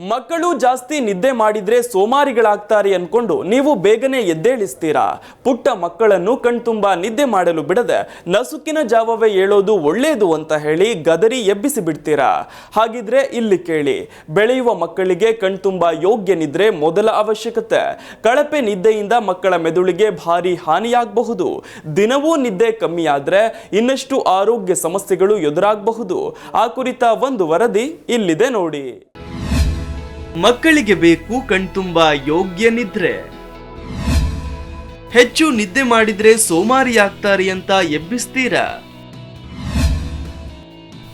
ಮಕ್ಕಳು ಜಾಸ್ತಿ ನಿದ್ದೆ ಮಾಡಿದ್ರೆ ಸೋಮಾರಿಗಳಾಗ್ತಾರೆ ಅನ್ಕೊಂಡು ನೀವು ಬೇಗನೆ ಎದ್ದೇಳಿಸ್ತೀರಾ? ಪುಟ್ಟ ಮಕ್ಕಳನ್ನು ಕಣ್ತುಂಬ ನಿದ್ದೆ ಮಾಡಲು ಬಿಡದೆ ನಸುಕಿನ ಜಾವವೇ ಹೇಳೋದು ಒಳ್ಳೆಯದು ಅಂತ ಹೇಳಿ ಗದರಿ ಎಬ್ಬಿಸಿ ಬಿಡ್ತೀರಾ? ಹಾಗಿದ್ರೆ ಇಲ್ಲಿ ಕೇಳಿ, ಬೆಳೆಯುವ ಮಕ್ಕಳಿಗೆ ಕಣ್ತುಂಬ ಯೋಗ್ಯ ನಿದ್ರೆ ಮೊದಲ ಅವಶ್ಯಕತೆ. ಕಳಪೆ ನಿದ್ದೆಯಿಂದ ಮಕ್ಕಳ ಮೆದುಳಿಗೆ ಭಾರಿ ಹಾನಿಯಾಗಬಹುದು. ದಿನವೂ ನಿದ್ದೆ ಕಮ್ಮಿಯಾದ್ರೆ ಇನ್ನಷ್ಟು ಆರೋಗ್ಯ ಸಮಸ್ಯೆಗಳು ಎದುರಾಗಬಹುದು. ಆ ಕುರಿತ ಒಂದು ವರದಿ ಇಲ್ಲಿದೆ ನೋಡಿ. ಮಕ್ಕಳಿಗೆ ಬೇಕು ಕಣ್ತುಂಬ ಯೋಗ್ಯ ನಿದ್ರೆ. ಹೆಚ್ಚು ನಿದ್ದೆ ಮಾಡಿದ್ರೆ ಸೋಮಾರಿ ಆಗ್ತಾರೆ ಅಂತ ಎಬ್ಬಿಸ್ತೀರಾ?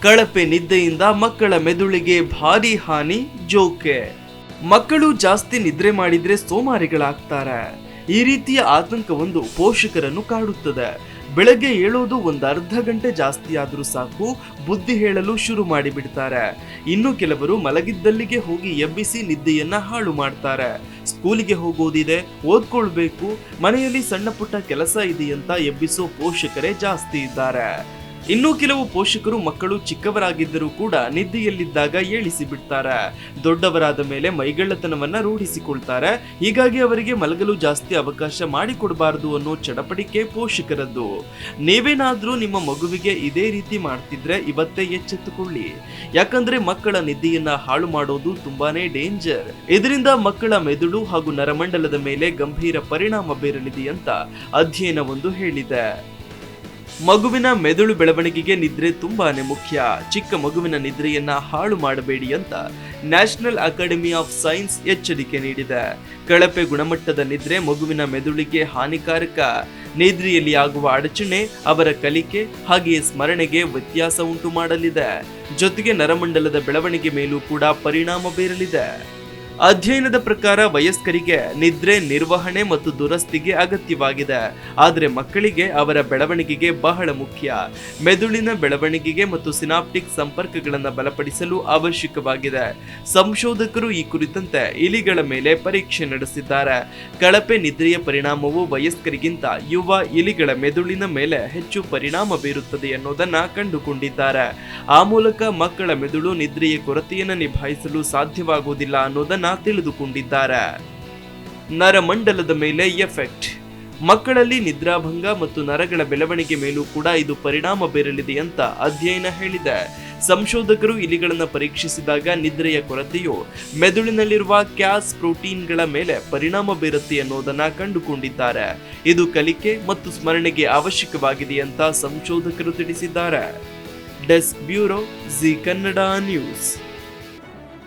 ಕಳಪೆ ನಿದ್ದೆಯಿಂದ ಮಕ್ಕಳ ಮೆದುಳಿಗೆ ಭಾರಿ ಹಾನಿ, ಜೋಕೆ. ಮಕ್ಕಳು ಜಾಸ್ತಿ ನಿದ್ರೆ ಮಾಡಿದ್ರೆ ಸೋಮಾರಿಗಳಾಗ್ತಾರೆ. ಈ ರೀತಿಯ ಆತಂಕವೊಂದು ಪೋಷಕರನ್ನು ಕಾಡುತ್ತದೆ. ಬೆಳಗ್ಗೆ ಏಳೋದು ಒಂದು ಅರ್ಧ ಗಂಟೆ ಜಾಸ್ತಿ ಆದರೂ ಸಾಕು, ಬುದ್ಧಿ ಹೇಳಲು ಶುರು ಮಾಡಿಬಿಡ್ತಾರೆ. ಇನ್ನು ಕೆಲವರು ಮಲಗಿದ್ದಲ್ಲಿಗೆ ಹೋಗಿ ಎಬ್ಬಿಸಿ ನಿದ್ದೆಯನ್ನ ಹಾಳು ಮಾಡ್ತಾರೆ. ಸ್ಕೂಲಿಗೆ ಹೋಗೋದಿದೆ, ಓದ್ಕೊಳ್ಬೇಕು, ಮನೆಯಲ್ಲಿ ಸಣ್ಣ ಪುಟ್ಟ ಕೆಲಸ ಇದೆಯಂತ ಎಬ್ಬಿಸೋ ಪೋಷಕರೇ ಜಾಸ್ತಿ ಇದ್ದಾರೆ. ಇನ್ನು ಕೆಲವು ಪೋಷಕರು ಮಕ್ಕಳು ಚಿಕ್ಕವರಾಗಿದ್ದರೂ ಕೂಡ ನಿದ್ದೆಯಲ್ಲಿದ್ದಾಗ ಏಳಿಸಿ ಬಿಡ್ತಾರೆ ದೊಡ್ಡವರಾದ ಮೇಲೆ ಮೈಗಳ್ಳತನವನ್ನ ರೂಢಿಸಿಕೊಳ್ತಾರೆ. ಹೀಗಾಗಿ ಅವರಿಗೆ ಮಲಗಲು ಜಾಸ್ತಿ ಅವಕಾಶ ಮಾಡಿಕೊಡಬಾರದು ಅನ್ನೋ ಚಡಪಡಿಕೆ ಪೋಷಕರದ್ದು. ನೀವೇನಾದ್ರೂ ನಿಮ್ಮ ಮಗುವಿಗೆ ಇದೇ ರೀತಿ ಮಾಡ್ತಿದ್ರೆ ಇವತ್ತೇ ಎಚ್ಚೆತ್ತುಕೊಳ್ಳಿ. ಯಾಕಂದ್ರೆ ಮಕ್ಕಳ ನಿದ್ದೆಯನ್ನ ಹಾಳು ಮಾಡೋದು ತುಂಬಾನೇ ಡೇಂಜರ್. ಇದರಿಂದ ಮಕ್ಕಳ ಮೆದುಳು ಹಾಗೂ ನರಮಂಡಲದ ಮೇಲೆ ಗಂಭೀರ ಪರಿಣಾಮ ಬೀರಲಿದೆ ಅಂತ ಅಧ್ಯಯನವೊಂದು ಹೇಳಿದೆ. ಮಗುವಿನ ಮೆದುಳು ಬೆಳವಣಿಗೆಗೆ ನಿದ್ರೆ ತುಂಬಾನೇ ಮುಖ್ಯ. ಚಿಕ್ಕ ಮಗುವಿನ ನಿದ್ರೆಯನ್ನ ಹಾಳು ಮಾಡಬೇಡಿ ಅಂತ ನ್ಯಾಷನಲ್ ಅಕಾಡೆಮಿ ಆಫ್ ಸೈನ್ಸ್ ಎಚ್ಚರಿಕೆ ನೀಡಿದೆ. ಕಳಪೆ ಗುಣಮಟ್ಟದ ನಿದ್ರೆ ಮಗುವಿನ ಮೆದುಳಿಗೆ ಹಾನಿಕಾರಕ. ನಿದ್ರೆಯಲ್ಲಿ ಆಗುವ ಅಡಚಣೆ, ಅವರ ಕಲಿಕೆ, ಹಾಗೆಯೇ ಸ್ಮರಣೆಗೆ ವ್ಯತ್ಯಾಸ ಉಂಟು ಮಾಡಲಿದೆ. ಜೊತೆಗೆ ನರಮಂಡಲದ ಬೆಳವಣಿಗೆ ಮೇಲೂ ಕೂಡ ಪರಿಣಾಮ ಬೀರಲಿದೆ. ಅಧ್ಯಯನದ ಪ್ರಕಾರ ವಯಸ್ಕರಿಗೆ ನಿದ್ರೆ, ನಿರ್ವಹಣೆ ಮತ್ತು ದುರಸ್ತಿಗೆ ಅಗತ್ಯವಾಗಿದೆ. ಆದರೆ ಮಕ್ಕಳಿಗೆ ಅವರ ಬೆಳವಣಿಗೆಗೆ ಬಹಳ ಮುಖ್ಯ. ಮೆದುಳಿನ ಬೆಳವಣಿಗೆಗೆ ಮತ್ತು ಸಿನಾಪ್ಟಿಕ್ ಸಂಪರ್ಕಗಳನ್ನು ಬಲಪಡಿಸಲು ಅವಶ್ಯಕವಾಗಿದೆ. ಸಂಶೋಧಕರು ಈ ಕುರಿತಂತೆ ಇಲಿಗಳ ಮೇಲೆ ಪರೀಕ್ಷೆ ನಡೆಸಿದ್ದಾರೆ. ಕಳಪೆ ನಿದ್ರೆಯ ಪರಿಣಾಮವು ವಯಸ್ಕರಿಗಿಂತ ಯುವ ಇಲಿಗಳ ಮೆದುಳಿನ ಮೇಲೆ ಹೆಚ್ಚು ಪರಿಣಾಮ ಬೀರುತ್ತದೆ ಎನ್ನುವುದನ್ನು ಕಂಡುಕೊಂಡಿದ್ದಾರೆ. ಆ ಮೂಲಕ ಮಕ್ಕಳ ಮೆದುಳು ನಿದ್ರೆಯ ಕೊರತೆಯನ್ನು ನಿಭಾಯಿಸಲು ಸಾಧ್ಯವಾಗುವುದಿಲ್ಲ ಅನ್ನೋದನ್ನ ತಿಳಿದುಕೊಂಡಿದ್ದಾರೆ. ನರಮಂಡಲದ ಮೇಲೆ ಎಫೆಕ್ಟ್. ಮಕ್ಕಳಲ್ಲಿ ನಿದ್ರಾಭಂಗ ಮತ್ತು ನರಗಳ ಬೆಳವಣಿಗೆ ಮೇಲೂ ಕೂಡ ಇದು ಪರಿಣಾಮ ಬೀರಲಿದೆ ಅಂತ ಅಧ್ಯಯನ ಹೇಳಿದೆ. ಸಂಶೋಧಕರು ಇಲಿಗಳನ್ನು ಪರೀಕ್ಷಿಸಿದಾಗ ನಿದ್ರೆಯ ಕೊರತೆಯು ಮೆದುಳಿನಲ್ಲಿರುವ ಕ್ಯಾಸ್ ಪ್ರೋಟೀನ್ಗಳ ಮೇಲೆ ಪರಿಣಾಮ ಬೀರುತ್ತೆ ಅನ್ನೋದನ್ನ ಕಂಡುಕೊಂಡಿದ್ದಾರೆ. ಇದು ಕಲಿಕೆ ಮತ್ತು ಸ್ಮರಣೆಗೆ ಅವಶ್ಯಕವಾಗಿದೆ ಅಂತ ಸಂಶೋಧಕರು ತಿಳಿಸಿದ್ದಾರೆ. Desk bureau Zee Kannada news.